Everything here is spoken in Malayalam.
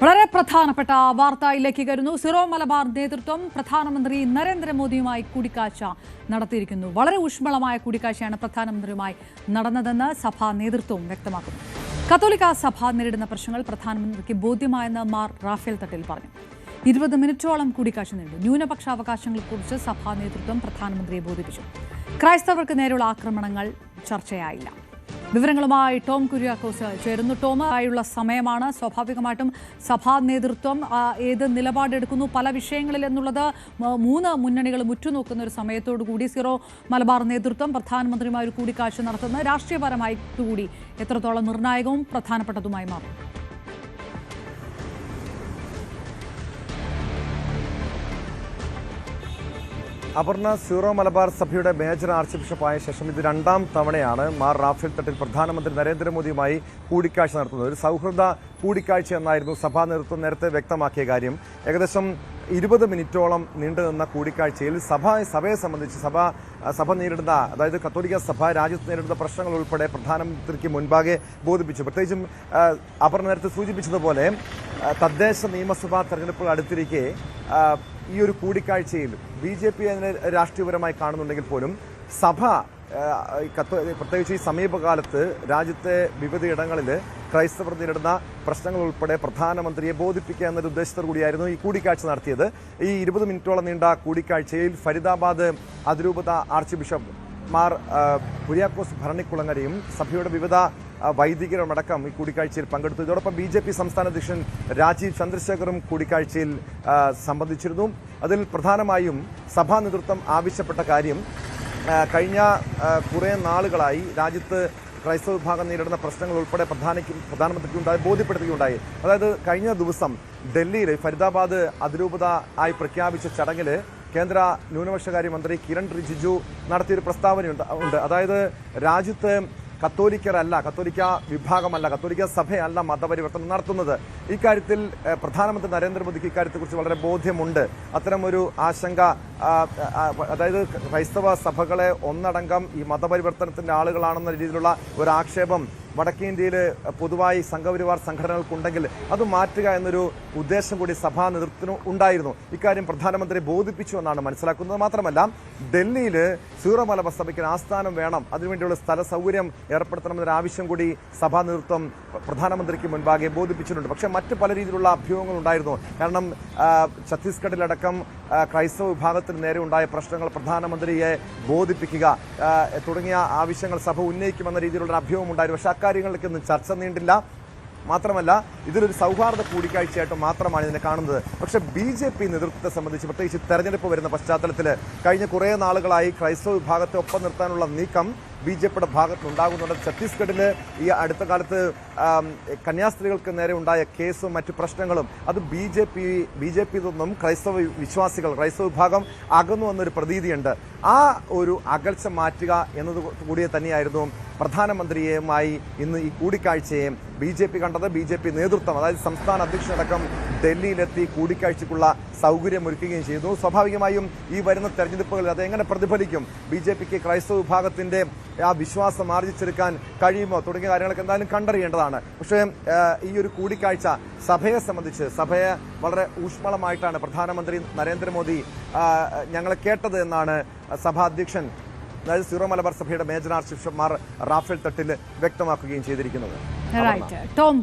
വളരെ പ്രധാനപ്പെട്ട വാർത്തയിലേക്ക് കരുന്നു സിറോ മലബാർ നേതൃത്വം പ്രധാനമന്ത്രി നരേന്ദ്രമോദിയുമായി കൂടിക്കാഴ്ച നടത്തിയിരിക്കുന്നു. വളരെ ഊഷ്മളമായ കൂടിക്കാഴ്ചയാണ് പ്രധാനമന്ത്രിയുമായി നടന്നതെന്ന് സഭാ നേതൃത്വവും വ്യക്തമാക്കുന്നു. കത്തോലിക്ക സഭ നേരിടുന്ന പ്രശ്നങ്ങൾ പ്രധാനമന്ത്രിക്ക് ബോധ്യമായെന്ന് മാർ റാഫേൽ തട്ടിൽ പറഞ്ഞു. ഇരുപത് മിനിറ്റോളം കൂടിക്കാഴ്ച നീണ്ടു. ന്യൂനപക്ഷ അവകാശങ്ങളെക്കുറിച്ച് സഭാ നേതൃത്വം പ്രധാനമന്ത്രിയെ ബോധിപ്പിച്ചു. ക്രൈസ്തവർക്ക് നേരെയുള്ള ആക്രമണങ്ങൾ ചർച്ചയായില്ല. വിവരങ്ങളുമായി ടോം കുര്യാക്കോസ് ചേരുന്നു. ടോം ആയുള്ള സമയമാണ്. സ്വാഭാവികമായിട്ടും സഭാ നേതൃത്വം ഏത് നിലപാടെടുക്കുന്നു പല വിഷയങ്ങളിൽ എന്നുള്ളത് മൂന്ന് മുന്നണികൾ ഉറ്റുനോക്കുന്ന ഒരു സമയത്തോടു കൂടി സീറോ മലബാർ നേതൃത്വം പ്രധാനമന്ത്രിയുമായി കൂടിക്കാഴ്ച നടത്തുന്നത് രാഷ്ട്രീയപരമായിട്ടുകൂടി എത്രത്തോളം നിർണായകവും പ്രധാനപ്പെട്ടതുമായി മാറും? അപർണ സീറോ മലബാർ സഭയുടെ മേജർ ആർച്ച് ബിഷപ്പായ ശേഷം ഇത് രണ്ടാം തവണയാണ് മാർ റാഫേൽ തട്ടിൽ പ്രധാനമന്ത്രി നരേന്ദ്രമോദിയുമായി കൂടിക്കാഴ്ച നടത്തുന്നത്. ഒരു സൗഹൃദ കൂടിക്കാഴ്ച എന്നായിരുന്നു സഭാ നേതൃത്വം നേരത്തെ വ്യക്തമാക്കിയ കാര്യം. ഏകദേശം ഇരുപത് മിനിറ്റോളം നീണ്ടുനിന്ന കൂടിക്കാഴ്ചയിൽ സഭ സഭയെ സംബന്ധിച്ച് സഭ സഭ നേരിടുന്ന അതായത് കത്തോലിക്ക സഭ രാജ്യത്ത് നേരിടുന്ന പ്രശ്നങ്ങൾ ഉൾപ്പെടെ പ്രധാനമന്ത്രിക്ക് മുൻപാകെ ബോധിപ്പിച്ചു. പ്രത്യേകിച്ചും അപർ നേരത്തെ സൂചിപ്പിച്ചതുപോലെ തദ്ദേശ നിയമസഭാ തെരഞ്ഞെടുപ്പുകൾ അടുത്തിരിക്കെ ഈ ഒരു കൂടിക്കാഴ്ചയിൽ ബി ജെ പി അതിനെ രാഷ്ട്രീയപരമായി കാണുന്നുണ്ടെങ്കിൽ പോലും സഭ പ്രത്യേകിച്ച് ഈ സമീപകാലത്ത് രാജ്യത്തെ വിവിധ ഇടങ്ങളിൽ ക്രൈസ്തവർ നേരിടുന്ന പ്രശ്നങ്ങൾ ഉൾപ്പെടെ പ്രധാനമന്ത്രിയെ ബോധിപ്പിക്കുക എന്നൊരു ഉദ്ദേശത്തോടു കൂടിയായിരുന്നു ഈ കൂടിക്കാഴ്ച നടത്തിയത്. ഈ ഇരുപത് മിനിറ്റോളം നീണ്ട കൂടിക്കാഴ്ചയിൽ ഫരീദാബാദ് അതിരൂപത ആർച്ച് ബിഷപ്പ് മാർ കുര്യാക്കോസ് ഭരണിക്കുളങ്ങരയും സഭയുടെ വിവിധ വൈദികരുമടക്കം ഈ കൂടിക്കാഴ്ചയിൽ പങ്കെടുത്തു. ഇതോടൊപ്പം ബി ജെ പി സംസ്ഥാന അധ്യക്ഷൻ രാജീവ് ചന്ദ്രശേഖറും കൂടിക്കാഴ്ചയിൽ സംബന്ധിച്ചിരുന്നു. അതിൽ പ്രധാനമായും സഭാ നേതൃത്വം ആവശ്യപ്പെട്ട കാര്യം കഴിഞ്ഞ കുറേ നാളുകളായി രാജ്യത്ത് ക്രൈസ്തവ വിഭാഗം നേരിടുന്ന പ്രശ്നങ്ങൾ ഉൾപ്പെടെ പ്രധാനിക്കും പ്രധാനമന്ത്രിക്ക് ഉണ്ടായി ബോധ്യപ്പെടുത്തുകയുണ്ടായി. അതായത് കഴിഞ്ഞ ദിവസം ഡൽഹിയിൽ ഫരീദാബാദ് അതിരൂപത ആയി പ്രഖ്യാപിച്ച ചടങ്ങിൽ കേന്ദ്ര ന്യൂനപക്ഷകാര്യ മന്ത്രി കിരൺ റിജിജു നടത്തിയൊരു പ്രസ്താവനയുണ്ട് ഉണ്ട്. അതായത് രാജ്യത്ത് കത്തോലിക്കരല്ല കത്തോലിക്ക വിഭാഗമല്ല കത്തോലിക്ക സഭയല്ല മതപരിവർത്തനം നടത്തുന്നത്. ഇക്കാര്യത്തിൽ പ്രധാനമന്ത്രി നരേന്ദ്രമോദിക്ക് ഇക്കാര്യത്തെക്കുറിച്ച് വളരെ ബോധ്യമുണ്ട്. അത്തരമൊരു ആശങ്ക അതായത് ക്രൈസ്തവ സഭകളെ ഒന്നടങ്കം ഈ മതപരിവർത്തനത്തിന്റെ ആളുകളാണെന്ന രീതിയിലുള്ള ഒരു ആക്ഷേപം വടക്കേ ഇന്ത്യയിൽ പൊതുവായി സംഘപരിവാർ സംഘടനകൾക്കുണ്ടെങ്കിൽ അത് മാറ്റുക എന്നൊരു ഉദ്ദേശം കൂടി സഭാ നേതൃത്വത്തിന് ഉണ്ടായിരുന്നു. ഇക്കാര്യം പ്രധാനമന്ത്രി ബോധിപ്പിച്ചു എന്നാണ് മനസ്സിലാക്കുന്നത്. മാത്രമല്ല ഡൽഹിയിൽ സീറോ സഭയ്ക്ക് ആസ്ഥാനം വേണം. അതിനുവേണ്ടിയുള്ള സ്ഥല സൗകര്യം ഏർപ്പെടുത്തണമെന്നൊരു ആവശ്യം കൂടി സഭാ നേതൃത്വം പ്രധാനമന്ത്രിക്ക് മുൻപാകെ ബോധിപ്പിച്ചിട്ടുണ്ട്. പക്ഷേ മറ്റ് പല രീതിയിലുള്ള അഭ്യൂഹങ്ങൾ ഉണ്ടായിരുന്നു കാരണം ഛത്തീസ്ഗഡിലടക്കം ക്രൈസ്തവ വിഭാഗത്തിന് നേരെ ഉണ്ടായ പ്രശ്നങ്ങൾ പ്രധാനമന്ത്രിയെ ബോധിപ്പിക്കുക തുടങ്ങിയ ആവശ്യങ്ങൾ സഭ ഉന്നയിക്കുമെന്ന രീതിയിലുള്ള അഭ്യൂഹം ഉണ്ടായിരുന്നു. പക്ഷേ അക്കാര്യങ്ങളിലേക്കൊന്നും ചർച്ച നീണ്ടില്ല. മാത്രമല്ല ഇതിലൊരു സൗഹാർദ്ദ കൂടിക്കാഴ്ചയായിട്ട് മാത്രമാണ് ഇതിനെ കാണുന്നത്. പക്ഷേ ബി ജെ പി നേതൃത്വത്തെ സംബന്ധിച്ച് പ്രത്യേകിച്ച് തെരഞ്ഞെടുപ്പ് വരുന്ന പശ്ചാത്തലത്തിൽ കഴിഞ്ഞ കുറേ നാളുകളായി ക്രൈസ്തവ വിഭാഗത്തെ ഒപ്പം നിർത്താനുള്ള നീക്കം ബി ജെ പിയുടെ ഭാഗത്തുണ്ടാകുന്നുണ്ട്. ഛത്തീസ്ഗഡിൽ ഈ അടുത്ത കാലത്ത് കന്യാസ്ത്രീകൾക്ക് നേരെ ഉണ്ടായ കേസും മറ്റു പ്രശ്നങ്ങളും അത് B J P B J P നിന്നും ക്രൈസ്തവ വിശ്വാസികൾ ക്രൈസ്തവ വിഭാഗം അകന്നു എന്നൊരു പ്രതീതിയുണ്ട്. ആ ഒരു അകൽച്ച മാറ്റുക എന്നത് കൂടിയേ തന്നെയായിരുന്നു പ്രധാനമന്ത്രിയുമായി ഇന്ന് ഈ കൂടിക്കാഴ്ചയെ ബി ജെ പി കണ്ടത്. ബി ജെ പി നേതൃത്വം അതായത് സംസ്ഥാന അധ്യക്ഷനടക്കം ഡൽഹിയിലെത്തി കൂടിക്കാഴ്ചയ്ക്കുള്ള സൗകര്യമൊരുക്കുകയും ചെയ്തു. സ്വാഭാവികമായും ഈ വരുന്ന തെരഞ്ഞെടുപ്പുകളിൽ അത് എങ്ങനെ പ്രതിഫലിക്കും? ബി ജെ പിക്ക് ക്രൈസ്തവ വിഭാഗത്തിന്റെ ആ വിശ്വാസം ആർജിച്ചെടുക്കാൻ കഴിയുമോ? തുടങ്ങിയ കാര്യങ്ങളൊക്കെ എന്തായാലും കണ്ടറിയേണ്ടതാണ്. പക്ഷേ ഈ ഒരു കൂടിക്കാഴ്ച സഭയെ സംബന്ധിച്ച് സഭയെ വളരെ ഊഷ്മളമായിട്ടാണ് പ്രധാനമന്ത്രി നരേന്ദ്രമോദി ഞങ്ങളെ കേട്ടത് എന്നാണ് സഭാധ്യക്ഷൻ അതായത് സീറോ മലബാർ സഭയുടെ മേജർ ആർച്ച് ബിഷപ്പ്മാർ റാഫേൽ തട്ടിൽ വ്യക്തമാക്കുകയും ചെയ്തിരിക്കുന്നത്. ടോം